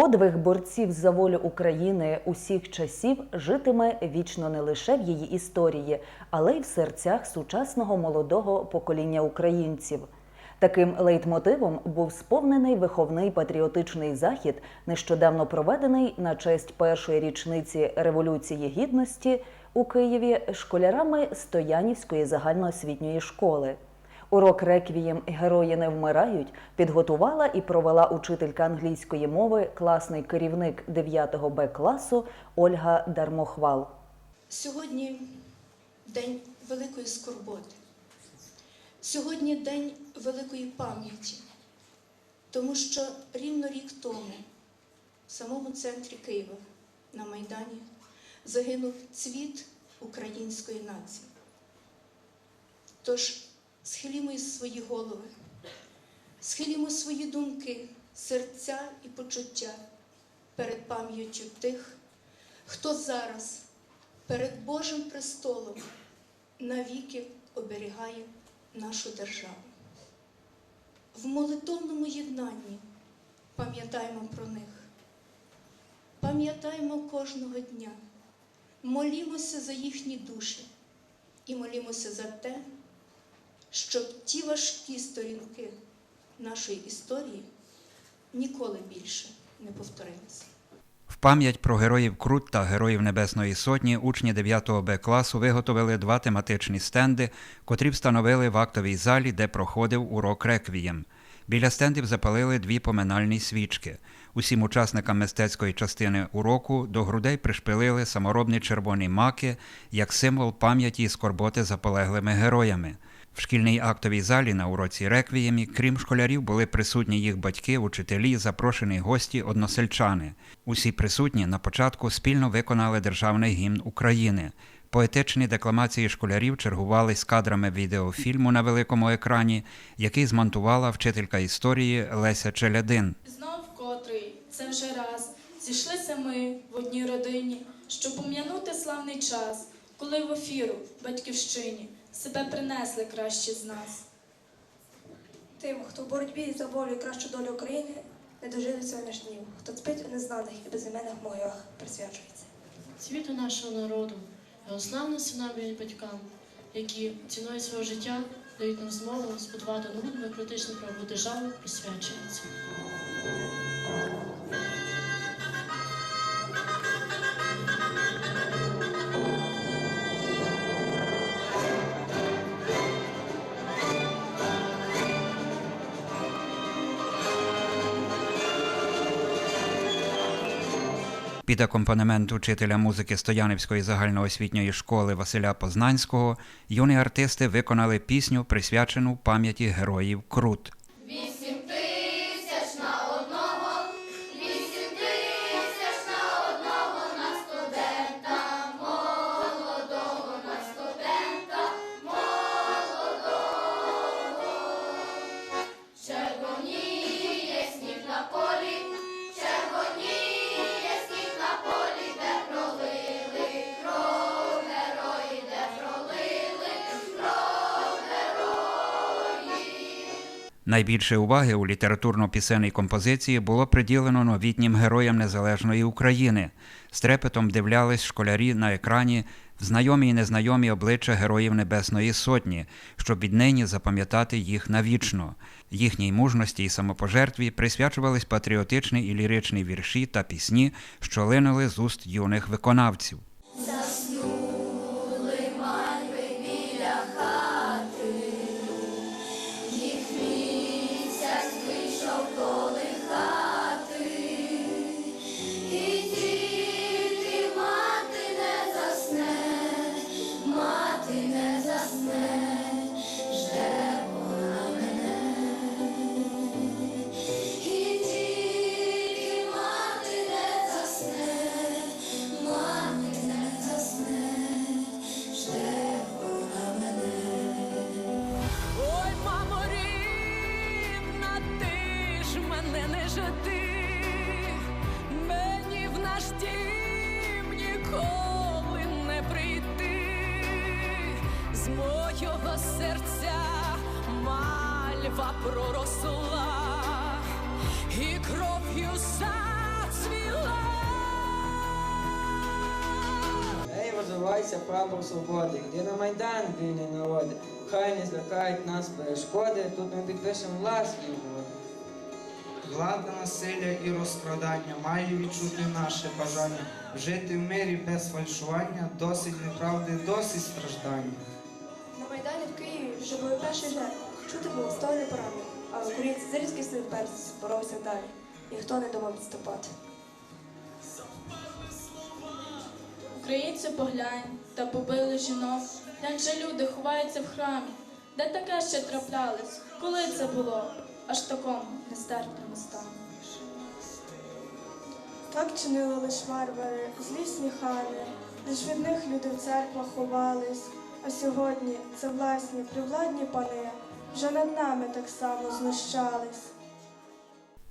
Подвиг борців за волю України усіх часів житиме вічно не лише в її історії, але й в серцях сучасного молодого покоління українців. Таким лейтмотивом був сповнений виховний патріотичний захід, нещодавно проведений на честь першої річниці Революції Гідності у Києві школярами Стоянівської загальноосвітньої школи. Урок реквієм Герої не вмирають підготувала і провела учителька англійської мови, класний керівник 9 Б класу Ольга Дармохвал. Сьогодні день великої скорботи. Сьогодні день великої пам'яті, тому що рівно рік тому в самому центрі Києва на Майдані загинув цвіт української нації. Тож схилімо свої голови, схилімо свої думки, серця і почуття перед пам'яттю тих, хто зараз перед Божим престолом навіки оберігає нашу державу. В молитовному єднанні пам'ятаємо про них, пам'ятаємо кожного дня, молімося за їхні душі і молімося за те, щоб ті важкі сторінки нашої історії ніколи більше не повторилися. В пам'ять про героїв Крут та героїв Небесної Сотні учні 9 Б класу виготовили два тематичні стенди, котрі встановили в актовій залі, де проходив урок реквієм. Біля стендів запалили дві поминальні свічки. Усім учасникам мистецької частини уроку до грудей пришпилили саморобні червоні маки як символ пам'яті і скорботи за полеглими героями. В шкільній актовій залі на уроці реквіємі, крім школярів, були присутні їх батьки, учителі, запрошені гості, односельчани. Усі присутні на початку спільно виконали державний гімн України. Поетичні декламації школярів чергували з кадрами відеофільму на великому екрані, який змонтувала вчителька історії Леся Челядин. Знов котрий, це вже раз, зійшлися ми в одній родині, щоб пом'янути славний час, коли в ефіру, батьківщині, себе принесли кращі з нас. Тим, хто в боротьбі за волю і кращу долю України, не дожили сьогоднішніх днів, хто спить у незнаних і безіменних могилах присвячується. світу нашого народу, його славним синам і батькам, які ціною свого життя дають нам змогу збудувати нову демократичну правову державу, присвячується. Під акомпанемент учителя музики Стоянівської загальноосвітньої школи Василя Познанського юні артисти виконали пісню, присвячену пам'яті героїв Крут. Найбільше уваги у літературно-пісенній композиції було приділено новітнім героям незалежної України. З трепетом дивлялись школярі на екрані в знайомі і незнайомі обличчя героїв Небесної Сотні, щоб віднині запам'ятати їх навічно. Їхній мужності і самопожертві присвячувались патріотичні і ліричні вірші та пісні, що линули з уст юних виконавців. не жити мені в наш дім ніколи не прийти з мого серця мальва проросла і кров'ю зацвіла. Ей, розвивайся, прапор свободи, йди на майдан вільний народи. Хай не злякають нас перешкоди, тут ми підпишемо власні угоди. Влада насилля і розкрадання має відчути наше бажання жити в мирі без фальшування, досить неправди, досить страждання. На Майдані в Києві вже були перші жертви. Чути було сто не поранених, але українці з різких сил персів боровся далі. Ніхто не думав відступати. Українці поглянь та побили жінок, як же люди ховаються в храмі. Де таке ще траплялось? Коли це було? Аж такому нестерпному стану. Так чинили лиш варвари, злісні хани, лиш від них люди в церквах ховались. А сьогодні це власні привладні пани вже над нами так само знущались.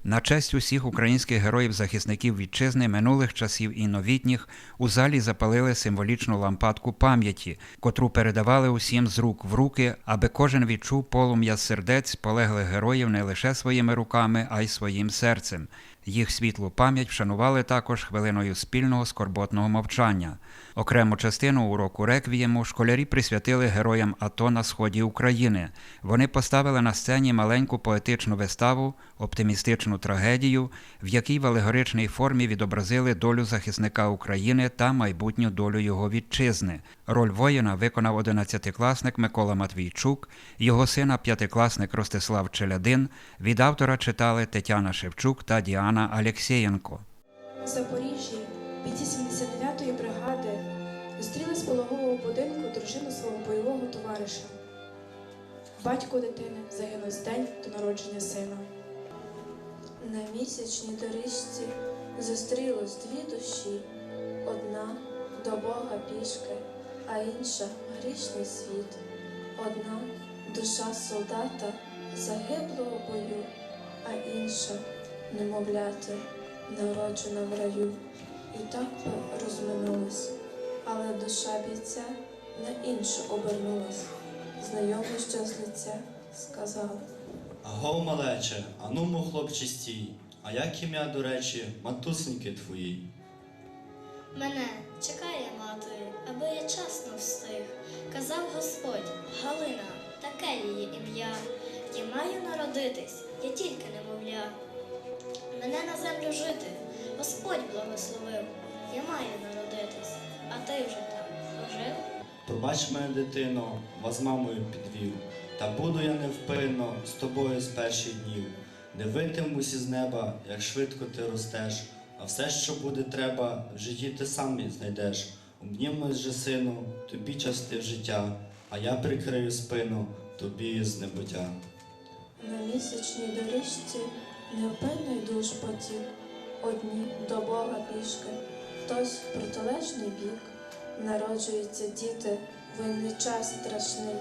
На честь усіх українських героїв-захисників вітчизни минулих часів і новітніх у залі запалили символічну лампадку пам'яті, котру передавали усім з рук в руки, аби кожен відчув полум'я сердець полеглих героїв не лише своїми руками, а й своїм серцем. Їх світлу пам'ять вшанували також хвилиною спільного скорботного мовчання. Окрему частину уроку реквієму школярі присвятили героям АТО на сході України. Вони поставили на сцені маленьку поетичну виставу, оптимістичну трагедію, в якій в алегоричній формі відобразили долю захисника України та майбутню долю його вітчизни. Роль воїна виконав одинадцятикласник Микола Матвійчук, його сина п'ятикласник Ростислав Челядин. Від автора читали Тетяна Шевчук та Діана Алєксєєнко. В Запоріжжі бійці 79-ї бригади зустріли з пологового будинку дружину свого бойового товариша. Батько дитини загинув з день до народження сина. На місячній доріжці зустрілось дві душі, одна до Бога пішки, а інша грішний світ. Одна душа солдата загиблого бою, а інша немовляти, народжена в раю. І так би розминулись, але душа бійця на іншу обернулась. Знайомий що з лиця сказав. Аго, малече, а ну, мо, хлопче, стій, а як ім'я, до речі, матусеньки твої? Мене чекає мати, аби я часно встиг. Казав Господь, Галина, таке її ім'я. Я маю народитись, я тільки немовля. Мене на землю жити, Господь благословив. Я маю народитись, а ти вже там пожив? Пробач мене, дитино, вас мамою підвів. Та буду я невпинно з тобою з перших днів. Дивитимусь із неба, як швидко ти ростеш, а все, що буде треба, в житті ти сам знайдеш. Обнімось же, сину, тобі частив життя, а я прикрию спину тобі з небуття. На місячній доріжці невпинно йдуш потік, одні до Бога пішки, хтось в протилежний бік. Народжуються діти, воєнний час страшний,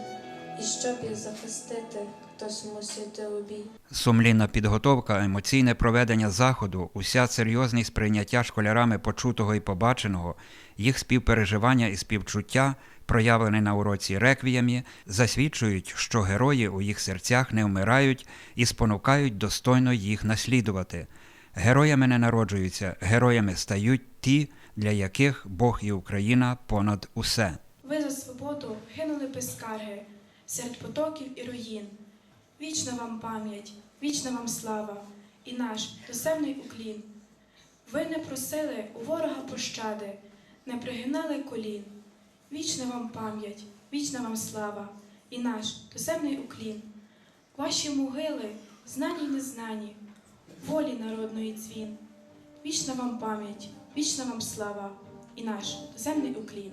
і щоб їх захистити, хтось мусить у бій. Сумлінна підготовка, емоційне проведення заходу, уся серйозність прийняття школярами почутого і побаченого, їх співпереживання і співчуття, проявлене на уроці реквіємі, засвідчують, що герої у їх серцях не вмирають і спонукають достойно їх наслідувати. Героями не народжуються, героями стають ті, для яких Бог і Україна понад усе. Ви за свободу гинули без скарги серед потоків і руїн. Вічна вам пам'ять, вічна вам слава і наш досемний уклін. Ви не просили у ворога пощади, не пригинали колін. Вічна вам пам'ять, вічна вам слава і наш туземний уклін. Ваші могили, знані й незнані, волі народної дзвін. Вічна вам пам'ять, вічна вам слава і наш доземний уклін.